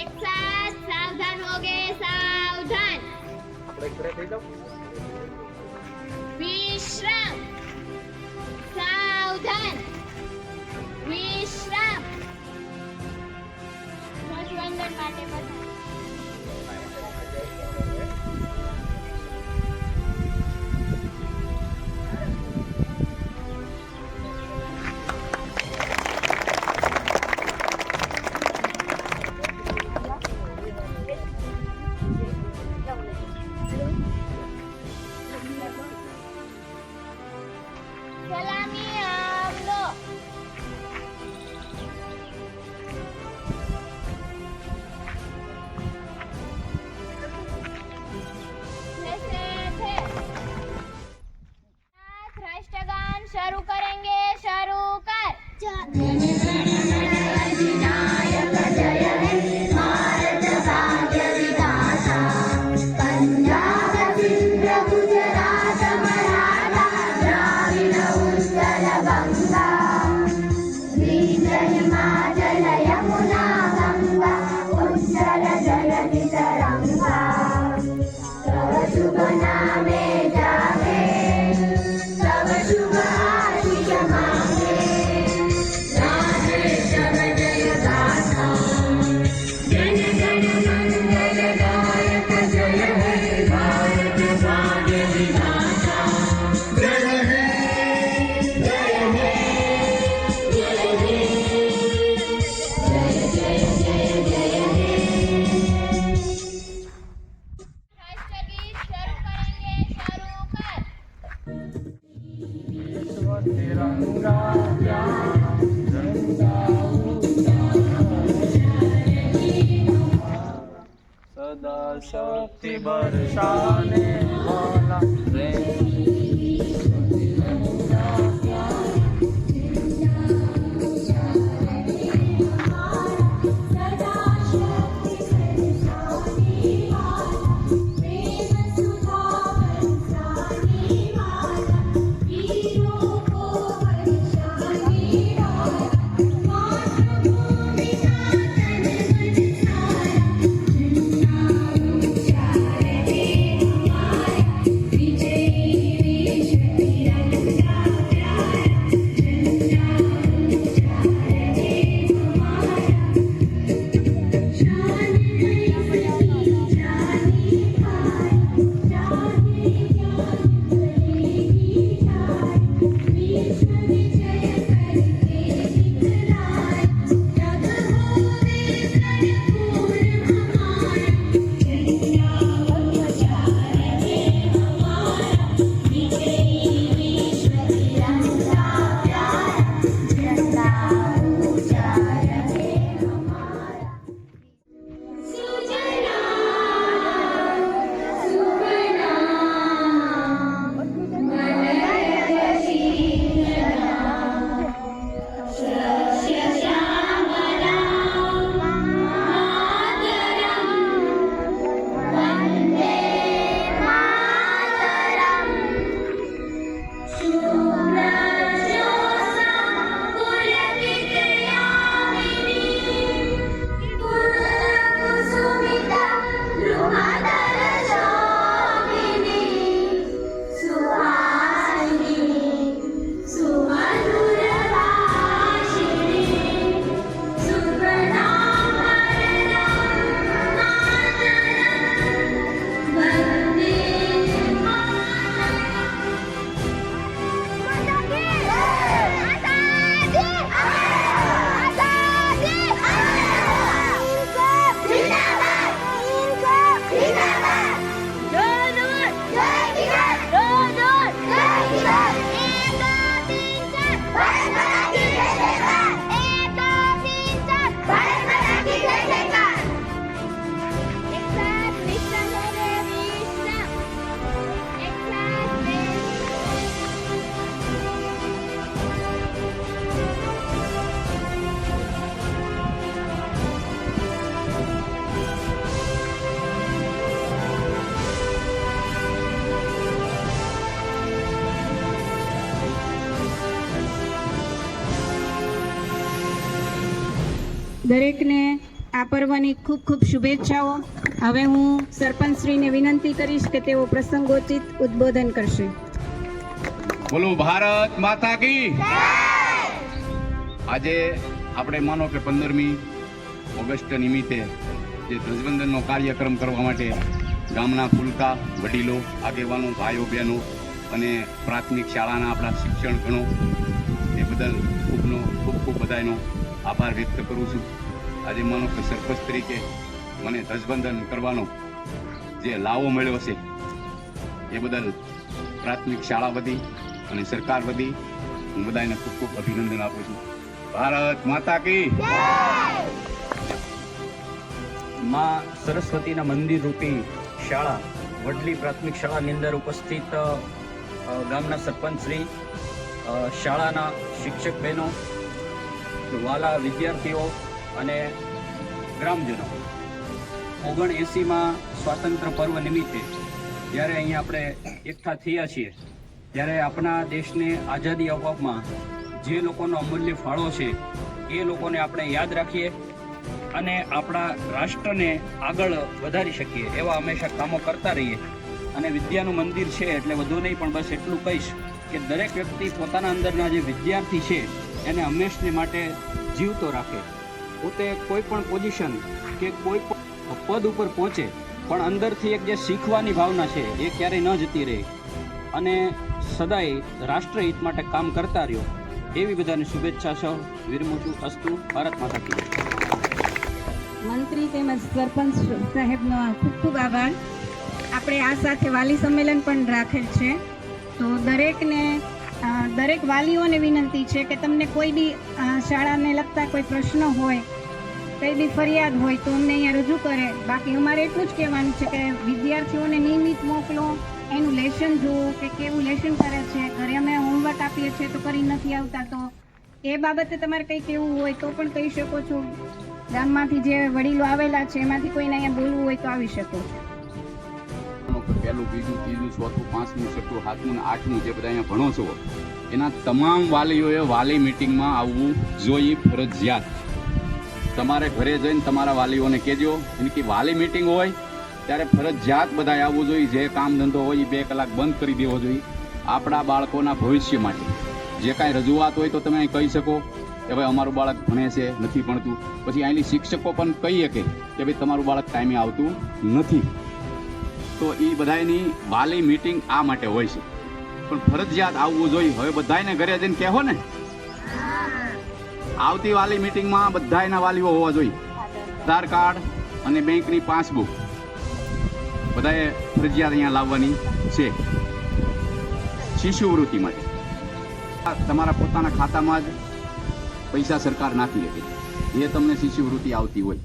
એક સાથ સાવધાન હોગે સાવધાન. આપણે ઘરે થઈ જાવ વિશ્રામ. शक्ति वर्षाने भोला દરેકને આ પર્વની ખૂબ ખૂબ શુભેચ્છાઓ. હવે હું સરપંચશ્રીને વિનંતી કરીશ કે તેઓ પ્રસંગોચિત ઉદ્બોધન કરશે. બોલો, ભારત માતા કી આજે આપણે માનો કે પંદરમી ઓગસ્ટ નિમિત્તે જે ધ્વજવંદનનો કાર્યક્રમ કરવા માટે ગામના ફૂલકા વડીલો, આગેવાનો ભાઈઓ બહેનો અને પ્રાથમિક શાળાના આપણા શિક્ષણ ગણો, એ બદલ ખૂબનો ખૂબ ખૂબ બધાનો આભાર વ્યક્ત કરું છું. આજે માનો કે સરપંચ તરીકે મને ધ્વજબંધન કરવાનો જે લાવો મળ્યો છે એ બદલ પ્રાથમિક શાળા વધી અને સરકાર વધી હું બધાને ખૂબ ખૂબ અભિનંદન આપું છું. ભારત માતા કી માં સરસ્વતીના મંદિર રૂપી શાળા વડલી પ્રાથમિક શાળાની અંદર ઉપસ્થિત ગામના સરપંચશ્રી અ, શાળાના શિક્ષક બહેનો વાલા વિદ્યાર્થીઓ અને ગ્રામજનો. ઓગણ એંસીમાં સ્વાતંત્ર્ય પર્વ નિમિત્તે જ્યારે અહીંયા આપણે એકઠા થયા છીએ, ત્યારે આપણા દેશને આઝાદી અપવામાં જે લોકોનો અમૂલ્ય ફાળો છે, એ લોકોને આપણે યાદ રાખીએ અને આપણા રાષ્ટ્રને આગળ વધારી શકીએ એવા હંમેશા કામો કરતા રહીએ. અને વિદ્યાનું મંદિર છે એટલે વધુ નહીં, પણ બસ એટલું કહીશ કે દરેક વ્યક્તિ પોતાના અંદરના જે વિદ્યાર્થી છે એને હંમેશને માટે જીવતો રાખે. પોતે કોઈ પણ પોઝિશન કે કોઈ પણ પદ ઉપર પહોંચે, પણ અંદરથી એક જે શીખવાની ભાવના છે, એ ક્યારેય ન જતી રહે. અને સદાય રાષ્ટ્રહિત માટે કામ કરતા રહ્યો. એવી બધાને શુભેચ્છા સહ વિરમું અસ્તુ. ભારત માતા કી. મંત્રી તેમજ સરપંચ સાહેબનો ખૂબ ખૂબ આભાર. આપણે આ સાથે વાલી સંમેલન પણ રાખેલ છે. તો દરેકને દરેક વાલીઓને વિનંતી છે કે તમને કોઈ બી શાળાને લગતા કોઈ પ્રશ્ન હોય, કંઈ બી ફરિયાદ હોય તો અમને અહીંયા રજૂ કરે. બાકી અમારે એટલું જ કહેવાનું છે કે વિદ્યાર્થીઓને નિયમિત મોકલો, એનું લેશન જુઓ કે કેવું લેશન કરે છે. ઘરે અમે હોમવર્ક આપીએ છીએ તો કરી નથી આવતા તો. એ બાબતે તમારે કંઈ કહેવું હોય તો પણ કહી શકો છો. ગામમાંથી જે વડીલો આવેલા છે, એમાંથી કોઈને અહીંયા બોલવું હોય તો આવી શકો છો. પહેલું બીજું, ત્રીજું, ચોથું, પાંચમું, છઠ્ઠું, સાતમું આઠમું જે બધા અહીંયા ભણો છો, એના તમામ વાલીઓએ વાલી મિટિંગમાં આવવું જોઈએ ફરજિયાત. તમારે ઘરે જઈને તમારા વાલીઓને કહેજો, એમ કે વાલી મિટિંગ હોય ત્યારે ફરજિયાત બધા આવવું જોઈએ, જે કામ ધંધો હોય એ બે કલાક બંધ કરી દેવો જોઈએ, આપણા બાળકોના ભવિષ્ય માટે. જે કાંઈ રજૂઆત હોય તો તમે અહીં કહી શકો કે ભાઈ અમારું બાળક ભણે છે, નથી ભણતું. પછી અહીંની શિક્ષકો પણ કહી શકે કે ભાઈ તમારું બાળક ટાઈમે આવતું નથી. તો એ બધાની વાલી મીટિંગ આ માટે હોય છે. પણ ફરજિયાત આવવું જોઈએ. હવે બધાને ઘરે જઈને કહેવો ને. આવતી વાલી મીટિંગમાં બધાયના વાલીઓ હોવા જોઈએ. આધાર કાર્ડ અને બેંકની પાસબુક. બધાએ ફરજિયાત અહીંયા લાવવાની છે. શિષ્યવૃત્તિ માટે. તમારા પોતાના ખાતામાં જ પૈસા સરકાર નાખી દે એ તમને શિષ્યવૃત્તિ આવતી હોય.